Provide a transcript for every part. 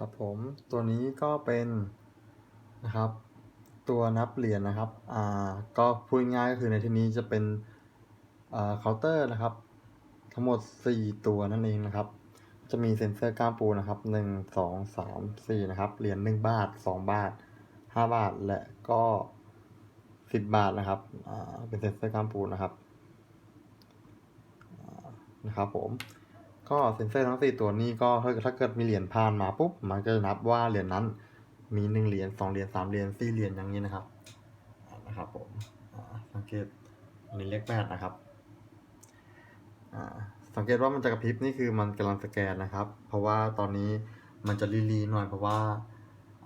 ครับผมตัวนี้ก็เป็นนะครับ ตัวนับเหรียญนะครับอ่าก็พูดง่ายก็คือในที่นี้จะเป็นอ่าเคาน์เตอร์นะครับ ทั้งหมด 4 ตัวนั่นเองนะครับ จะมีเซ็นเซอร์ก้ามปูนะครับ 1 2 3 4 นะครับ เหรียญ1บาท 2 บาท 5 บาทและก็ 10 บาทนะครับอ่าเป็นเซ็นเซอร์ก้ามปูนะครับนะครับผม ก็เซ็นเซอร์ทั้ง4ตัวนี้ก็ถ้าถ้าเกิดมีเหรียญผ่านมาปุ๊บมันก็จะนับว่าเหรียญนั้น มี1เหรียญ2เหรียญ3เหรียญ4เหรียญอย่างนี้นะครับนะครับผมสังเกตอันนี้เลขแปดนะครับสังเกตว่ามันจะกระพริบนี่คือมันกำลังสแกนนะครับ เพราะว่าตอนนี้มันจะรีๆหน่อยเพราะว่า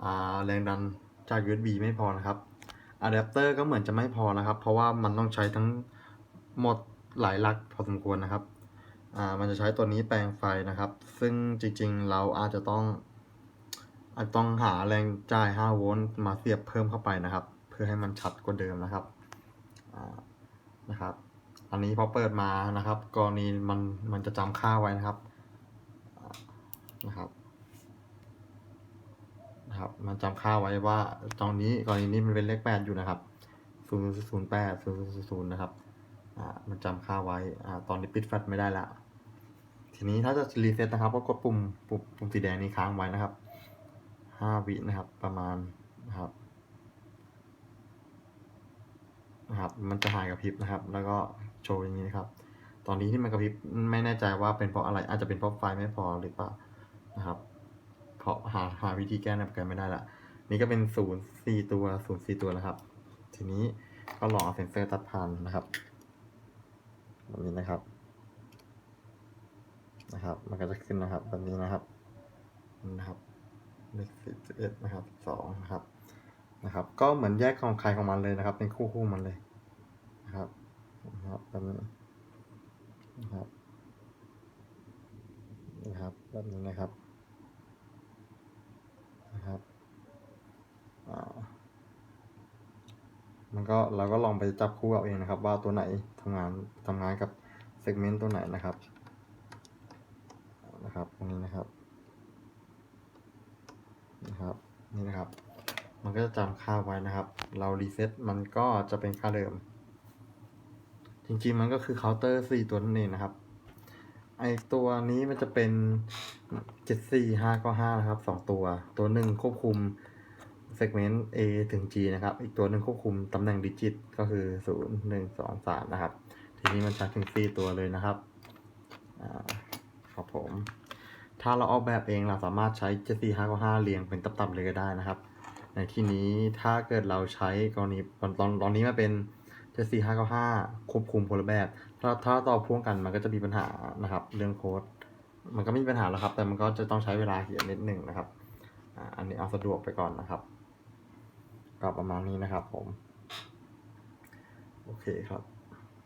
อ่าแรงดันจาก USB ไม่พอนะครับอะแดปเตอร์ก็เหมือนจะไม่พอนะครับ เพราะว่ามันต้องใช้ทั้งหมดหลายหลักพอสมควรนะครับ อ่ามันจะใช้ตัวนี้แปลงไฟนะครับ ซึ่งจริงๆเราอาจจะต้องอาจต้องหาแรงจ่าย 5 โวลต์มาเสียบเพิ่มเข้าไปนะครับ เพื่อให้มันชัดกว่าเดิมนะครับนะครับ อันนี้พอเปิดมานะครับ กรณีมันมันจะจำค่าไว้นะครับนะครับนะครับ มันจำค่าไว้ว่าตรงนี้กรณีนี้มันเป็นเลข8อยู่นะครับ008 000นะครับ อ่ามันจำค่าไว้อ่าตอนนี้ปิดแฟลชไม่ได้ละทีนี้ถ้าจะรีเซ็ตนะครับ ก็กดปุ่มปุ่มปุ่มสีแดงนี้ค้างไว้นะครับห้าวินะครับ ประมาณนะครับนะครับ มันจะหายกระพริบนะครับ แล้วก็โชว์อย่างนี้นะครับ ตอนนี้ที่มันกระพริบไม่แน่ใจว่าเป็นเพราะอะไร อาจจะเป็นเพราะไฟไม่พอหรือเปล่านะครับ เพราะหาหาวิธีแก้ในโปรแกรมไม่ได้ละ นี่ก็เป็นศูนย์สี่ตัวศูนย์สี่ตัวนะครับ ทีนี้ก็ลองเอาเซนเซอร์ตัดผ่านนะครับ แบบนี้นะครับ นะครับ มันก็จะขึ้นนะครับแบบนี้นะครับนะครับเลขสิบสิบเอ็ดนะครับสองนะครับนะครับ ก็เหมือนแยกของใครของมันเลยนะครับ เป็นคู่คู่มันเลยนะครับนะครับแบบนี้นะครับนะครับแบบนี้นะครับนะครับอ่า มันก็เราก็ลองไปจับคู่เอาเองนะครับ ว่าตัวไหนทำงานทำงานกับเซกเมนต์ตัวไหนนะครับนะครับตรงนี้นะครับนะครับนี่นะครับ มันก็จะจำค่าไว้นะครับ เรารีเซ็ตมันก็จะเป็นค่าเดิม จริงๆมันก็คือเคาน์เตอร์สี่ตัวนั่นเองนะครับไอตัวนี้มันจะเป็นเจ็ดสี่ห้าก็ห้านะครับสองตัว ตัวหนึ่งควบคุม เซกเมนต์ A ถึง G นะครับ อีกตัวหนึ่งควบคุมตำแหน่งดิจิต ก็คือศูนย์หนึ่งสองสามนะครับ ทีนี้มันใช้ถึงสี่ตัวเลยนะครับอ่าครับผม ถ้าเราออกแบบเองเราสามารถใช้เจ็ดสี่ห้าก็ห้าเรียงเป็นตับๆเลยก็ได้นะครับ ในที่นี้ถ้าเกิดเราใช้กรณีตอนตอนตอนนี้มาเป็นเจ็ดสี่ห้าก็ห้าควบคุมคนละแบบถ้าถ้าต่อพ่วงกันมันก็จะมีปัญหานะครับ เรื่องโค้ดมันก็ไม่มีปัญหาแล้วครับ แต่มันก็จะต้องใช้เวลาเขียนนิดหนึ่งนะครับอันนี้เอาสะดวกไปก่อนนะครับ ก็ประมาณนี้นะครับผม โอเคครับ